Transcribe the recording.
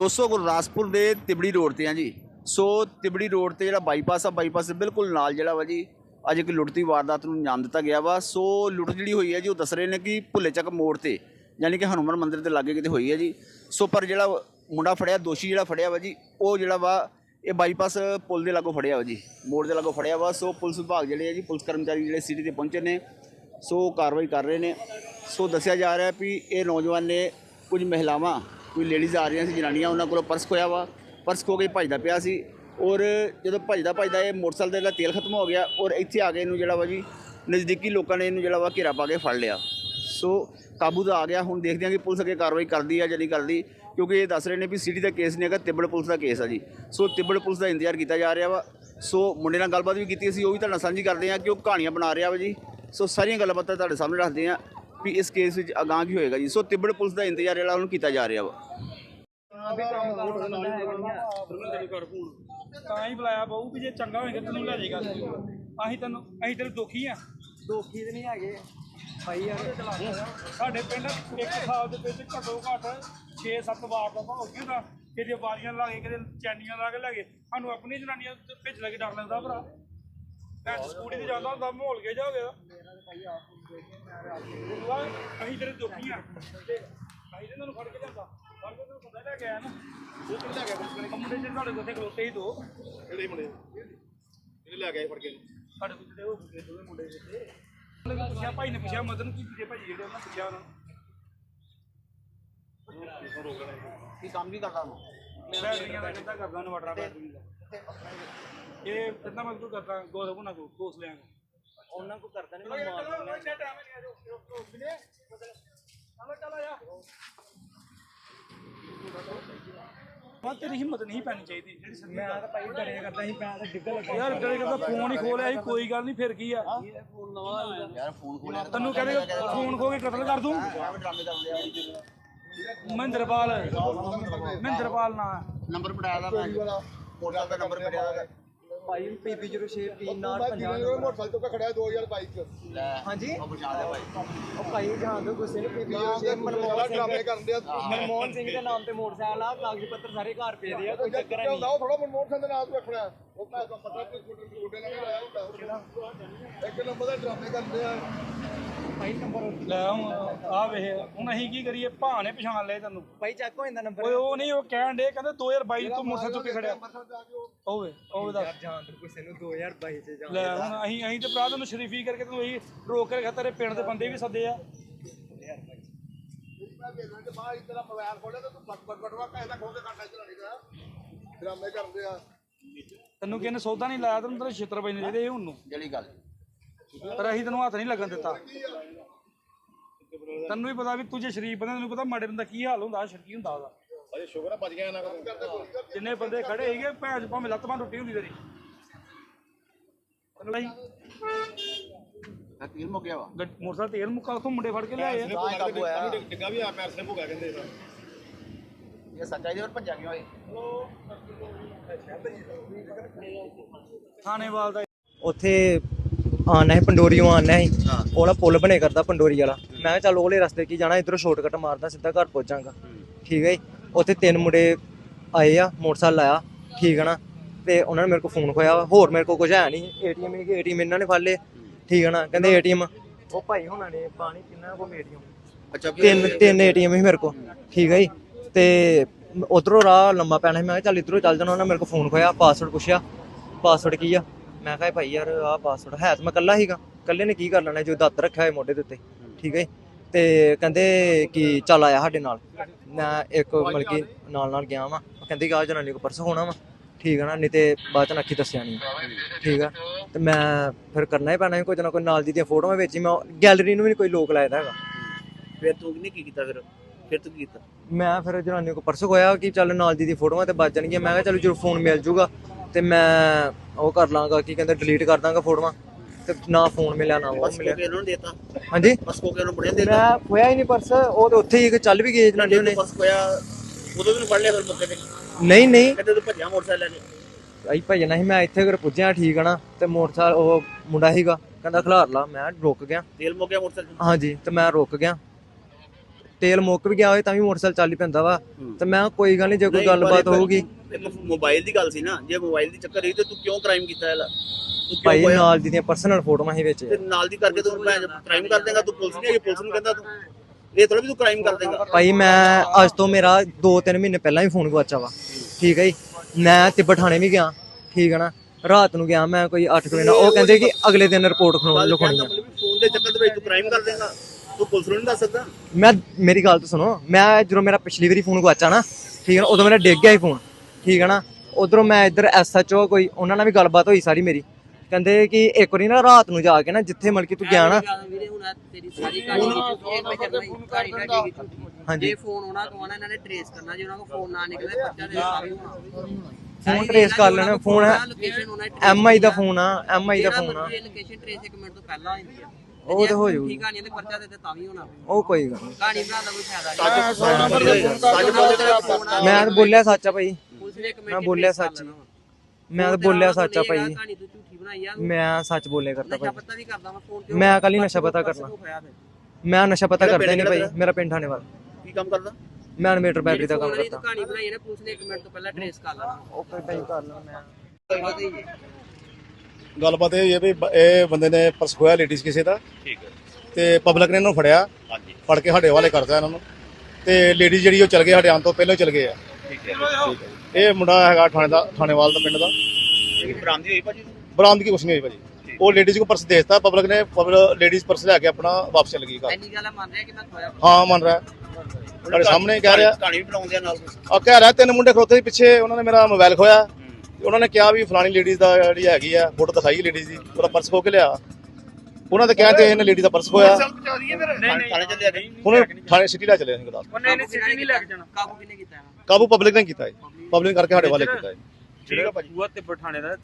ਦੋਸਤੋ ਗੁਰਦਾਸਪੁਰ ਦੇ ਤਿਬੜੀ ਰੋਡ ਤੇ ਆ ਜੀ। ਸੋ ਤਿਬੜੀ ਰੋਡ ਤੇ ਜਿਹੜਾ ਬਾਈਪਾਸ ਆ, ਬਾਈਪਾਸ ਦੇ ਬਿਲਕੁਲ ਨਾਲ ਜਿਹੜਾ ਵਾ ਜੀ, ਅੱਜ ਇੱਕ ਲੁੱਟ ਦੀ ਵਾਰਦਾਤ ਨੂੰ ਅੰਜਾਮ ਦਿੱਤਾ ਗਿਆ ਵਾ। ਸੋ ਲੁੱਟ ਜਿਹੜੀ ਹੋਈ ਹੈ ਜੀ, ਉਹ ਦੱਸ ਰਹੇ ਨੇ ਕਿ ਭੁੱਲੇ ਚੱਕ ਮੋੜ ਤੇ, ਯਾਨੀ ਕਿ ਹਨੂੰਮਾਨ ਮੰਦਿਰ ਦੇ ਲਾਗੇ ਕਿਤੇ ਹੋਈ ਹੈ ਜੀ। ਸੋ ਪਰ ਜਿਹੜਾ ਮੁੰਡਾ ਫੜਿਆ, ਦੋਸ਼ੀ ਜਿਹੜਾ ਫੜਿਆ ਵਾ ਜੀ, ਉਹ ਜਿਹੜਾ ਵਾ, ਇਹ ਬਾਈਪਾਸ ਪੁਲ ਦੇ ਲਾਗੋਂ ਫੜਿਆ ਵਾ ਜੀ, ਮੋੜ ਦੇ ਲਾਗੋਂ ਫੜਿਆ ਵਾ। ਸੋ ਪੁਲਿਸ ਵਿਭਾਗ ਜਿਹੜੇ ਆ ਜੀ, ਪੁਲਿਸ ਕਰਮਚਾਰੀ ਜਿਹੜੇ ਸਿਟੀ ਤੇ ਪਹੁੰਚੇ ਨੇ, ਸੋ ਕਾਰਵਾਈ ਕਰ ਰਹੇ ਨੇ। ਸੋ ਦੱਸਿਆ ਜਾ ਰਿਹਾ ਵੀ ਇਹ ਨੌਜਵਾਨ ਨੇ ਕੁਝ ਮਹਿਲਾਵਾਂ ਕੋਈ ਲੇਡੀਜ਼ ਆ ਰਹੀਆਂ ਸੀ, ਜਨਾਨੀਆਂ, ਉਹਨਾਂ ਕੋਲੋਂ ਪਰਸ ਖੋਇਆ ਵਾ। ਪਰਸ ਖੋ ਕੇ ਭੱਜਦਾ ਪਿਆ ਸੀ। ਔਰ ਜਦੋਂ ਭੱਜਦਾ ਭੱਜਦਾ ਇਹ ਮੋਟਰਸਾਈਕਲ ਦੇ ਦਾ ਤੇਲ ਖਤਮ ਹੋ ਗਿਆ ਔਰ ਇੱਥੇ ਆ ਕੇ ਇਹਨੂੰ ਜਿਹੜਾ ਵਾ ਜੀ, ਨਜ਼ਦੀਕੀ ਲੋਕਾਂ ਨੇ ਇਹਨੂੰ ਜਿਹੜਾ ਵਾ ਘੇਰਾ ਪਾ ਕੇ ਫੜ ਲਿਆ। ਸੋ ਕਾਬੂ ਦਾ ਆ ਗਿਆ। ਹੁਣ ਦੇਖਦੇ ਹਾਂ ਕਿ ਪੁਲਿਸ ਅੱਗੇ ਕਾਰਵਾਈ ਕਰਦੀ ਆ ਜਾਂ ਨਹੀਂ ਕਰਦੀ, ਕਿਉਂਕਿ ਇਹ ਦੱਸ ਰਹੇ ਨੇ ਵੀ ਸਿਟੀ ਦਾ ਕੇਸ ਨਹੀਂ ਹੈਗਾ, ਤਿੱਬੜ ਪੁਲਿਸ ਦਾ ਕੇਸ ਆ ਜੀ। ਸੋ ਤਿੱਬੜ ਪੁਲਿਸ ਦਾ ਇੰਤਜ਼ਾਰ ਕੀਤਾ ਜਾ ਰਿਹਾ ਵਾ। ਸੋ ਮੁੰਡੇ ਨਾਲ ਗੱਲਬਾਤ ਵੀ ਕੀਤੀ ਸੀ ਉਹ ਵੀ ਤੁਹਾਡੇ ਨਾਲ ਸਾਂਝੀ ਕਰਦੇ ਆ ਕਿ ਉਹ ਕਹਾਣੀਆਂ ਬਣਾ ਰਿਹਾ ਵਾ ਜੀ। ਸੋ ਸਾਰੀਆਂ ਗੱਲਬਾਤਾਂ ਤੁਹਾਡੇ ਸਾਹਮਣੇ ਰੱਖਦੇ ਆ ਵੀ ਇਸ ਕੇਸ ਵਿੱਚ ਅਗਾਂਹ ਕੀ ਹੋਏਗਾ ਜੀ। ਸੋ ਤਿੱਬੜ ਪੁਲਿਸ ਦਾ ਇੰਤਜ਼ਾਰ ਜਿਹੜਾ ਉਹਨੂੰ ਕੀਤਾ ਜਾ ਰਿਹਾ ਵਾ। ਤਾਂ ਹੀ ਬੁਲਾਇਆ ਬਾਊ ਵੀ ਜੇ ਚੰਗਾ ਹੋਏਗਾ ਤੈਨੂੰ ਲੈ ਜਾਏਗਾ। ਅਸੀਂ ਤੈਨੂੰ ਅਸੀਂ ਤੇਰੇ ਦੁਖੀ ਆ। ਦੋਖੀ ਤੇ ਨਹੀਂ ਹੈਗੇ। ਭਾਈ ਯਾਰ ਸਾਡੇ ਪਿੰਡ ਇੱਕ ਸਾਲ ਦੇ ਵਿੱਚ ਘੱਟੋ ਘੱਟ 6-7 ਵਾਰ ਦਾ ਹੋ ਗਿਆ ਨਾ ਕਿਤੇ ਵਾਰੀਆਂ ਲਾ ਕੇ ਕਿਤੇ ਚੈਨੀਆਂ ਲਾ ਕੇ ਲੈ ਗਏ। ਸਾਨੂੰ ਆਪਣੀ ਜਨਾਨੀਆਂ ਭੇਜ ਲੈ ਕੇ ਡਰ ਲੱਗਦਾ ਭਰਾ? ਮੈਂ ਸਕੂਟੀ ਤੇ ਜਾਂਦਾ ਹੁੰਦਾ ਮਾਹੌਲ ਕੇ ਜਾ ਗਿਆ ਅਸੀਂ ਤੇਰੇ ਦੁਖੀ ਆ ਤੇ ਅਸੀਂ ਤੈਨੂੰ ਫੜ ਕੇ ਜਾਂਦਾ ਫੜ ਕੇ ਤੈਨੂੰ ਪਤਾ ਲੈ ਕੇ ਆਇਆ ਨਾ ਉਹ ਕਿੱਥੇ ਲੈ ਗਿਆ ਮੁੰਡੇ ਜਿਹੜੇ ਸਾਡੇ ਕੋਲ ਖਲੋਤੇ ਹੀ ਦੋ ਕਿਹੜੇ ਮੁੰਡੇ ਕਿਹੜੇ ਲੈ ਗਏ ਫੜ ਕੇ ਸਾਡੇ ਕੋਲ ਜਿਹੜੇ ਉਹ ਮੁੰਡੇ ਦੋਵੇਂ ਮੁੰਡੇ ਜਿੱਤੇ ਉਹਨੇ ਵੀ ਪੁੱਛਿਆ ਭਾਈ ਨੇ ਪੁੱਛਿਆ ਮਦਨ ਕੀ ਪੁੱਛੇ ਭਾਈ ਜਿਹੜੇ ਉਹਨਾਂ ਪੁੱਛਿਆ ਉਹਨਾਂ ਨੂੰ ਕੀ ਕੰਮ ਵੀ ਕਰਦਾ ਹਾਂ ਮੇਰਾ ਏਰੀਆ ਦਾ ਕਿੱਦਾਂ ਕਰਦਾ ਉਹਨੇ ਵਾਟਰ ਬੈਟਰੀ ਦਾ ਇਹ ਕਿੰਨਾ ਮੈਂ ਤੂੰ ਕਰਦਾ? ਗੋਦ ਬਣਾ ਕੋ ਕੋਸ ਲਿਆਂਗਾ ਉਹਨਾਂ ਕੋ ਕਰਦਾ ਨਹੀਂ ਮੈਂ ਮਾਰ ਦਿੰਦਾ। ਹਾਂ ਤੇਰੀ ਹਿੰਮਤ ਨਹੀਂ ਪੈਣੀ ਚਾਹੀਦੀ। ਜਿਹੜੀ ਸੰਦੀ ਮੈਂ ਤਾਂ ਭਾਈ ਡਰੇ ਕਰਦਾ ਸੀ ਤਾਂ ਡਿੱਗ ਲੱਗਾ ਯਾਰ ਕਦੇ ਕਦੇ ਫੋਨ ਹੀ ਖੋਲਿਆ ਸੀ ਕੋਈ ਗੱਲ ਨਹੀਂ ਫਿਰ ਕੀ ਆ? ਯਾਰ ਫੋਨ ਖੋਲਿਆ ਤੈਨੂੰ ਕਹਿੰਦੇ ਫੋਨ ਖੋ ਕੇ ਕਤਲ ਕਰ ਦੂੰ? ਡਰਾਮੇ ਮਹਿੰਦਰਪਾਲ। ਮਹਿੰਦਰਪਾਲ ਨਾ। ਨੰਬਰ ਪੜਾਇਆ ਦਾ ਮੈਂ। ਮੋਟਰਸਾਈਕਲ ਦਾ ਨੰਬਰ ਪੜਿਆ ਦਾ। ਭਾਈ ਪੀਪੀ 06 ਟੀ ਨਾਲ 50 ਮੋਟਰਸਾਈਕਲ ਤੋਂ ਖੜਿਆ 2022 ਚ। ਲੈ ਹਾਂਜੀ? ਉਹ ਭਾਈ। ਉਹ ਭਾਈ ਜਾਣ ਦੋ ਗੁੱਸੇ ਨੂੰ ਪੀਪੀ 06 ਮਨਮੋਹਨ ਡਰਾਮੇ ਸਿੰਘ। ਕਰਦੇ ਆ ਮਨਮੋਹਨ ਸਿੰਘ ਦੇ ਨਾਮ ਤੇ ਮੋਟਰਸਾਈਕਲ ਆ ਕਾਗਜ਼ ਪੱਤਰ ਸਾਰੇ ਘਰ ਪਏ ਦੇ ਆ ਕੋਈ ਚੱਕਰ ਨਹੀਂ। ਹੁੰਦਾ ਉਹ ਥੋੜਾ ਮਨਮੋਹਨ ਸਿੰਘ ਦੇ ਨਾਮ ਤੋਂ ਰੱਖਣਾ। ਉਹ ਤਾਂ ਪਤਾ ਕਿ ਸਕੂਟਰ ਸਕੂਟਰ ਨਾਲ ਲਾਇਆ ਹੁੰਦਾ। ਇੱਕ ਨੰਬਰ ਦਾ ਡਰਾਮੇ ਕਰਦੇ ਆ। ਲੈ ਹੁਣ ਆ ਵੇਖ ਹੁਣ ਅਸੀਂ ਕੀ ਕਰੀਏ? ਭਾਂ ਨੇ ਪਛਾਣ ਲਏ ਤੈਨੂੰ। ਭਾਈ ਚੱਕ ਹੋ ਜਾਂਦਾ ਨੰਬਰ। ਓਏ ਉਹ ਨਹੀਂ ਉਹ ਕਹਿਣ ਦੇ ਕਹਿੰਦੇ 2022 ਤੂੰ ਮੋਟਰਸਾਈਕਲ ਚੁੱਕ ਖੜਿਆ। ਓਏ ਓਏ ਦਾ ਜਾਣ ਦੋ ਗੁੱਸੇ ਨੂੰ 2022 ਚ ਜਾਣ ਲੈ ਹੁਣ ਅਸੀਂ ਅਸੀਂ ਤੇ ਭਰਾ ਤੈਨੂੰ ਸ਼ਰੀਫੀ ਕਰਕੇ ਤੈਨੂੰ ਇਹੀ ਰੋਕ ਕੇ ਰੱਖਿਆ ਤੇਰੇ ਪਿੰਡ ਦੇ ਬੰਦੇ ਵੀ ਸੱਦੇ ਤੇ ਤੂੰ ਆ। ਤੈਨੂੰ ਕਿਹਨੇ ਸੌਦਾ ਨਹੀਂ ਲਾਇਆ ਤੈਨੂੰ ਤੇਰੇ ਛਿੱਤਰ ਪੈਣੇ ਚਾਹੀਦੇ ਇਹ ਹੁਣ ਨੂੰ। ਜਿਹੜੀ ਗੱਲ। ਪਰ ਅਸੀਂ ਤੈਨੂੰ ਹੱਥ ਨਹੀਂ ਲੱਗਣ ਦਿੱਤਾ। ਤੈਨੂੰ ਵੀ ਪਤਾ ਵੀ ਤੂੰ ਜੇ ਸ਼ਰੀਫ ਬੰਦਾ ਤੈਨੂੰ ਪਤਾ ਮਾੜੇ ਬੰਦਾ ਕੀ ਹਾਲ ਹੁੰਦਾ ਸ਼ਰਕੀ ਹੁੰਦਾ ਉਹਦਾ। ਅਜੇ ਸ਼ੁਕਰ ਆ ਬਚ ਗਿਆ ਨਾ ਜਿੰਨੇ ਬੰਦੇ ਖੜੇ ਸੀਗੇ ਭੈਣ ਚ ਭਾਵੇਂ ਲੱਤ ਟੁੱਟੀ ਹੁੰਦੀ ਤੇਰੀ। ਤੈਨੂੰ ਨਹੀਂ ਮੈਂ ਤੀਰ ਮੁੱਕ ਗਿਆ ਵਾ। ਗੱਡ- ਮੋਟਰਸਾਈਕਲ ਤੇਲ ਮੁੱਕਾ ਉਥੋਂ ਮੁੰਡੇ ਫੜ ਕੇ ਲਿਆਏ ਆ। ਡਿੱਗਾ ਵੀ ਆ ਪੈਰ ਸੇ ਭੁਗਾ ਕਹਿੰਦੇ ਇਹਦਾ ਇਹ ਸੱਚਾਈ ਦੇ ਹੋਰ ਭੱਜਿਆ ਕਿਉਂ ਇਹ ਥਾਣੇਵਾਲ ਦਾ ਉੱਥੇ ਆਣਾ ਹੈ ਪੰਡੋਰੀਓਂ ਆਣਾ ਹੈ। ਉਹਦਾ ਪੁਲ ਬਣੇ ਕਰਦਾ ਪੰਡੋਰੀ ਵਾਲਾ। ਮੈਂ ਕਿਹਾ ਚੱਲ ਉਹਲੇ ਰਸਤੇ ਕੀ ਜਾਣਾ ਇਧਰੋਂ ਸ਼ਾਰਟਕਟ ਮਾਰਦਾ ਸਿੱਧਾ ਘਰ ਪਹੁੰਚ ਜਾਗਾ ਠੀਕ ਹੈ ਜੀ? ਉੱਥੇ ਤਿੰਨ ਮੁੰਡੇ ਆਏ ਆ ਮੋਟਰਸਾਈਕਲ ਆਇਆ ਠੀਕ ਹੈ ਨਾ? ਤੇ ਉਹਨਾਂ ਨੇ ਮੇਰੇ ਕੋਲ ਫੋਨ ਖੋਇਆ। ਹੋਰ ਮੇਰੇ ਕੋਲ ਕੁਝ ਹੈ ਨਹੀਂ ਏਟੀਐਮ ਹੀ ਏਟੀਐਮ ਇਹਨਾਂ ਨੇ ਫੜ ਲਏ ਠੀਕ ਹੈ ਨਾ? ਕਹਿੰਦੇ ਏਟੀਐਮ ਉਹ ਭਾਈ ਹੁਣਾਂ ਨੇ ਪਾਣੀ ਕਿੰਨਾ ਕੋ ਏਟੀਐਮ ਅੱਛਾ ਤਿੰਨ ਤਿੰਨ ਏਟੀਐਮ ਹੀ ਮੇਰੇ ਕੋਲ ਠੀਕ ਹੈ ਜੀ? ਤੇ ਉਧਰੋਂ ਰਾਹ ਲੰਮਾ ਪੈਣਾ ਸੀ ਮੈਂ ਕਿਹਾ ਚੱਲ ਇਧਰੋਂ ਚੱਲ ਜਾਣਾ ਉਹਨਾਂ ਮੇਰੇ ਕੋਲ ਫੋਨ ਖੋਇਆ ਪਾਸਵਰਡ ਪੁੱਛਿਆ ਪਾਸਵਰਡ ਕੀ ਆ? ਮੈਂ ਕਿਹਾ ਭਾਈ ਯਾਰ ਆਹ ਪਾਸਵਰਡ ਹੈ ਤਾਂ ਮੈਂ ਕੱਲਾ ਸੀਗਾ ਕੱਲੇ ਨੇ ਕੀ ਕਰ ਲੈਣਾ ਜੋ ਦੱਤ ਰੱਖਿਆ ਹੋਇਆ ਮੋਢੇ ਦੇ ਉੱਤੇ। ਠੀਕ ਹੈ। ਤੇ ਕਹਿੰਦੇ ਕਿ ਚੱਲ ਆਇਆ ਸਾਡੇ ਨਾਲ। ਮੈਂ ਇੱਕ ਮਤਲਬ ਕਿ ਨਾਲ ਨਾਲ ਗਿਆ ਵਾਂ। ਉਹ ਕਹਿੰਦੇ ਕਿ ਆ ਜਨਾਨੀ ਕੋ ਪਰਸ ਹੋਣਾ ਵਾ। ਠੀਕ ਹੈ ਨਾ ਨਹੀਂ ਤੇ ਬਾਅਦ ਚ ਨੱਖੀ ਦੱਸਿਆ ਨਹੀਂ ਠੀਕ ਆ। ਤੇ ਮੈਂ ਫਿਰ ਕਰਨਾ ਹੀ ਪੈਣਾ ਕੋਈ ਨਾ ਕੋਈ ਨਾਲ ਦੀ ਦੀਆਂ ਫੋਟੋਆਂ ਵਿੱਚ। ਮੈਂ ਗੈਲਰੀ ਨੂੰ ਵੀ ਨੀ ਕੋਈ ਲੋਕ ਲਾਇਆ ਹੈਗਾ। ਫਿਰ ਤੂੰ ਨਹੀਂ ਕੀ ਕੀਤਾ ਫਿਰ? ਫਿਰ ਤੂੰ ਕੀ ਕੀਤਾ? ਮੈਂ ਫਿਰ ਜਨਾਨੀ ਕੋ ਪਰਸ ਹੋਇਆ ਕਿ ਚੱਲ ਨਾਲ ਦੀ ਦੀ ਫੋਟੋਆਂ ਤੇ ਬਚ ਜਾਣਗੀਆਂ। ਮੈਂ ਕਿਹਾ ਚਲੋ ਜਦੋਂ ਫੋਨ ਮਿਲ ਜੂਗਾ ਤੇ ਮੈਂ ਉਹ ਕਰ ਲਾਂਗਾ ਕੀ ਕਹਿੰਦੇ ਡਿਲੀਟ ਕਰ ਦਾਂਗਾ ਫੋਟੋਆਂ। ਤੇ ਨਾ ਫੋਨ ਮਿਲਿਆ ਨਾ ਉਹ ਬਸ ਮਿਲਿਆ। ਇਹਨਾਂ ਨੂੰ ਦੇਤਾ। ਹਾਂਜੀ? ਬਸ ਕੋ ਕੇ ਉਹਨੂੰ ਬੜਿਆ ਦੇਤਾ। ਮੈਂ ਖੋਇਆ ਹੀ ਨਹੀਂ ਪਰਸ ਉਹ ਤੇ ਉੱਥੇ ਹੀ ਚੱਲ ਵੀ ਗਏ ਜਨਾਨੀ ਉਹਨੇ ਬਸ ਕੋਇਆ ਉਦੋਂ ਵੀ ਨੀ ਫੜ ਲਿਆ ਫਿਰ ਮੌਕੇ ਤੇ। ਨਹੀਂ ਨਹੀਂ। ਕਹਿੰਦੇ ਤੂੰ ਭੱਜਿਆ ਮੋਟਰਸਾਈਕਲ ਲੈ ਕੇ। ਆਈ ਭਜਣਾ ਸੀ ਮੈਂ ਇੱਥੇ ਅਗਰ ਪੁੱਜਿਆ ਠੀਕ ਆ ਨਾ ਤੇ ਮੋਟਰਸਾਈਕਲ ਉਹ ਮੁੰਡਾ ਸੀਗਾ ਕਹਿੰਦਾ ਖਿਲਾਰ ਲਾ ਮੈਂ ਰੁਕ ਗਿਆ। ਤੇਲ ਮੁੱਕ ਗਿਆ ਮੋਟਰਸਾਈਕਲ। ਹਾਂਜੀ ਤੇ ਮੈਂ ਰੁਕ ਗਿਆ। ਤੇਲ ਮੁੱਕ ਵੀ ਗਿਆ ਹੋਵੇ ਤਾਂ ਵੀ ਮੋਟਰਸਾਈਕਲ ਚੱਲ ਹੀ ਪੈਂਦਾ ਵਾ। ਤੇ ਮੈਂ ਕੋਈ ਗੱਲ ਨਹੀਂ ਜੇ ਕੋਈ ਗੱਲਬਾਤ ਹੋਊਗੀ। ਮੋਬਾਈਲ ਦੀ ਗੱਲ ਸੀ ਨਾ ਜੇ ਮੋਬਾਈਲ ਦੀ ਚੱਕਰ ਰਹੀ ਤੇ ਤੂੰ ਕਿਉਂ ਕ੍ਰਾਈਮ ਕੀਤਾ ਇਹਲਾ ਭਾਈ? ਨਾਲ ਦੀਆਂ ਪਰਸਨਲ ਫੋਟੋਆਂ ਹੀ ਵਿੱਚ ਤੇ ਨਾਲ ਦੀ ਕਰਕੇ ਤੂੰ ਭੈਣ ਕ੍ਰਾਈਮ ਕਰ ਦੇਗਾ ਤੂੰ ਪੁਲਿਸ ਨਹੀਂ ਹੈਗੀ ਪੁਲਿਸ ਨੂੰ ਕਹਿੰਦਾ ਤੂੰ। ਇਹ ਥੋੜਾ ਵੀ ਤੂੰ ਕ੍ਰਾਈਮ ਕਰ ਦੇਗਾ ਭਾਈ ਮੈਂ ਅੱਜ ਤੋਂ ਮੇਰਾ 2-3 ਮਹੀਨੇ ਪਹਿਲਾਂ ਹੀ ਫੋਨ ਗਵਾਚਾ ਵਾ। ਠੀਕ ਹੈ ਜੀ? ਮੈਂ ਤਿੱਬਤ ਥਾਣੇ ਵੀ ਗਿਆ ਠੀਕ ਹੈ ਨਾ? ਰਾਤ ਨੂੰ ਗਿਆ ਮੈਂ ਕੋਈ 8 ਵਜੇ ਨਾਲ। ਉਹ ਕਹਿੰਦੇ ਕਿ ਅਗਲੇ ਦਿਨ ਰਿਪੋਰਟ ਖਣਾਉਣ ਲਿਖਾਉਣੀ ਆ। ਫੋਨ ਦੇ ਚੱਕਰ ਦੇ ਵਿੱਚ ਤੂੰ ਕ੍ਰਾਈਮ ਕਰ ਦੇਗਾ ਤੂੰ ਪੁਲਿਸ ਨੂੰ ਨਹੀਂ ਦੱਸ ਸਕਦਾ। ਮੈਂ ਮੇਰੀ ਗੱਲ ਤਾਂ ਸੁਣੋ ਮੈਂ ਜਦੋਂ ਮੇਰਾ ਪਿਛਲੀ ਵਾਰੀ ਫੋਨ ਗਵਾਚਾ ਨਾ ਠੀਕ ਹੈ ਨਾ ਉਦੋਂ ਮੇਰਾ ਡਿੱਗ ਗਿਆ ਸੀ ਫੋਨ ਠੀਕ ਹੈ ਨਾ? ਉਧਰੋਂ ਮੈਂ ਇੱਧਰ ਐਸਐਚਓ ਕੋਈ ਉਹਨਾਂ ਨਾਲ ਵੀ ਗੱਲਬਾਤ ਹੋਈ ਸਾਰੀ ਮੇਰੀ। ਕਹਿੰਦੇ ਕਿ ਇੱਕ ਵਾਰੀ ਨਾ ਰਾਤ ਨੂੰ ਜਾ ਕੇ ਨਾ ਜਿੱਥੇ ਮਲਕੀ ਤੂੰ ਗਿਆ ਨਾ ਵੀਰੇ ਹੁਣ ਆਹ ਤੇਰੀ ਸਾਰੀ ਕਹਾਣੀ ਇਹ ਮੈਂ ਕਰਨਾ ਹੀ ਕਹਾਣੀ ਨਾ ਠੀਕ ਹਾਂਜੀ। ਜੇ ਫੋਨ ਉਹਨਾਂ ਕੋਲ ਆਉਣਾ ਇਹਨਾਂ ਨੇ ਟ੍ਰੇਸ ਕਰਨਾ ਜੇ ਉਹਨਾਂ ਕੋਲ ਫੋਨ ਨਾ ਨਿਕਲੇ ਪੱਚਾ ਦੇ ਤਾਂ ਵੀ ਹੋਣਾ। ਫੋਨ ਟ੍ਰੇਸ ਕਰ ਲੈਣਾ ਫੋਨ ਹੈ। ਲੋਕੇਸ਼ਨ ਉਹਨਾਂ ਐਮਆਈ ਦਾ ਫੋਨ ਆ ਐਮਆਈ ਦਾ ਫੋਨ ਆ। ਲੋਕੇਸ਼ਨ ਟ੍ਰੇਸ ਇੱਕ ਮਿੰਟ ਤੋਂ ਪਹਿਲਾਂ ਆ ਜਾਂਦੀ ਆ। ਉਹ ਤਾਂ ਹੋ ਜਾਊਗੀ। ਠੀਕ ਆ ਨਹੀਂ ਤੇ ਪਰਚਾ ਦੇ ਤੇ ਤਾਂ ਵੀ ਹੋਣਾ। ਉਹ ਕੋਈ ਗੱਲ। ਕਹਾਣੀ ਬਣਾ ਦਾ ਕੋਈ ਫਾਇਦਾ ਕੇ ਮੈਂ ਤਾਂ ਬੋਲਿਆ ਸੱਚ ਆ ਭਾਈ। ਮੈਂ ਬੋਲਿਆ ਸੱਚ। ਮੈਂ ਤਾਂ ਬੋਲਿਆ ਸੱਚ ਆ ਭਾਈ। ਬਣਾਈ ਆ ਮੈਂ ਸੱਚ ਬੋਲਿਆ ਕਰਦਾ ਨਸ਼ਾ ਭਾਈ। ਪੱਤਾ ਵੀ ਕਰਦਾ ਮੈਂ ਫੋਨ ਤੇ ਮੈਂ ਕੱਲ ਹੀ ਨਸ਼ਾ ਪਤਾ ਕਰਨਾ ਮੈਂ ਨਸ਼ਾ ਪਤਾ ਕਰਦਾ ਨਹੀਂ ਭਾਈ ਮੇਰਾ ਪਿੰਡ ਥਾਣੇ ਵਾਲਾ ਕੀ ਕੰਮ ਕਰਦਾ? ਮੈਂ ਅਨਮੀਟਰ ਬੈਟਰੀ ਦਾ ਕੰਮ ਕਰਦਾ। ਕਹਾਣੀ ਬਣਾਈ ਨਾ ਪੁਲਿਸ ਨੇ ਇੱਕ ਮਿੰਟ ਤੋਂ ਪਹਿਲਾਂ ਟ੍ਰੇਸ ਕਰ ਲੈਣਾ ਓਕੇ ਭਾਈ ਕਰ ਲਾਂ ਮੈਂ। ਪਤਾ ਹੀ ਹੈ। ਗੱਲਬਾਤ ਇਹ ਹੈ ਵੀ ਬ- ਇਹ ਬੰਦੇ ਨੇ ਪਰਸ ਖੋਇਆ ਲੇਡੀਜ਼ ਕਿਸੇ ਦਾ। ਠੀਕ ਹੈ। ਤੇ ਪਬਲਿਕ ਨੇ ਇਹਨੂੰ ਫੜਿਆ। ਹਾਂਜੀ। ਫੜ ਕੇ ਸਾਡੇ ਹਵਾਲੇ ਕਰਤਾ ਇਹਨਾਂ ਨੂੰ। ਤੇ ਲੇਡੀਜ਼ ਜਿਹੜੀ ਉਹ ਚਲ ਗਏ ਸਾਡੇ ਆਉਣ ਤੋਂ ਪਹਿਲਾਂ ਹੀ ਚਲ ਗਏ ਆ। ਠੀਕ ਹੈ ਇਹ ਮੁੰਡਾ ਹੈਗਾ ਥਾਣੇ ਦਾ ਥਾਣੇਵਾਲ ਦਾ ਪਿੰਡ ਦਾ। ਇਹ ਬਰਾਮਦੀ ਹੋਈ ਭਾਜੀ? ਬਰਾਮਦਗੀ ਕੁਛ ਨਹੀਂ ਹੋਈ ਭਾਜੀ। ਉਹ ਲੇਡੀਜ਼ ਕੋ ਪਰਸ ਦੇ ਦਿੱਤਾ ਪਬਲਿਕ ਨੇ ਲੇਡੀਜ਼ ਪਰਸ ਲੈ ਕੇ ਆਪਣਾ ਵਾਪਸ ਚਲ ਗਈ ਘਰ। ਇੰਨੀ ਗੱਲ ਮੰਨ ਰਿਹਾ ਕਿ ਮੈਂ ਖੋਇਆ ਹਾਂ ਮੰਨ ਰਿਹਾ। ਤੁਹਾਡੇ ਸਾਹਮਣੇ ਕਹਿ ਰਿਹਾ ਕਹਾਣੀ ਵੀ ਬਣਾਉਂਦੇ ਆ ਨਾਲ ਆ ਕਹਿ ਰਿਹਾ ਤਿੰਨ ਮੁੰਡੇ ਖਲੋਤੇ ਸੀ ਪਿੱਛੇ ਉਹਨਾਂ ਨੇ ਮੇਰਾ ਮੋਬਾਈਲ ਖੋਇਆ। ਉਹਨਾਂ ਨੇ ਕਿਹਾ ਵੀ ਫਲਾਣੀ ਲੇਡੀਜ਼ ਦਾ ਜਿਹੜੀ ਹੈਗੀ ਆ ਫੋਟੋ ਦਿਖਾਈ ਲੇਡੀਜ਼ ਦੀ ਉਹਦਾ ਪਰਸ ਖੋ ਕੇ ਲਿਆ। ਉਹਨਾਂ ਦੇ ਕਹਿਣ ਤੇ ਇਹਨੇ ਲੇਡੀ ਦਾ ਪਰਸ ਖੋਇਆ। ਥਾਣੇ ਥਾਣੇ ਚੱਲਿਆ ਨਹੀਂ ਉਹਨੂੰ ਥਾਣੇ ਸਿਟੀ ਲੈ ਚਲੇ ਸੀ ਗੁਰਦਾਸਪੁਰ। ਉਹਨੇ ਇਹਨੇ ਸਿੱਧੀ ਨਹੀਂ ਲੈ ਕੇ ਜਾਣਾ। ਕਾਬੂ ਕਿਨੇ ਕੀਤਾ ਇਹਨੂੰ? ਕਾਬੂ ਪਬਲਿਕ ਨੇ ਕੀਤਾ ਹੈ ਪਬਲਿਕ ਕਰਕੇ ਸਾਡੇ ਵਾਲੇ ਕੀਤਾ ਹੈ ਠੀਕ ਹੈ ਭਾਜੀ। ਬੂਆ ਤੇ ਬਠਾਣੇ ਦਾ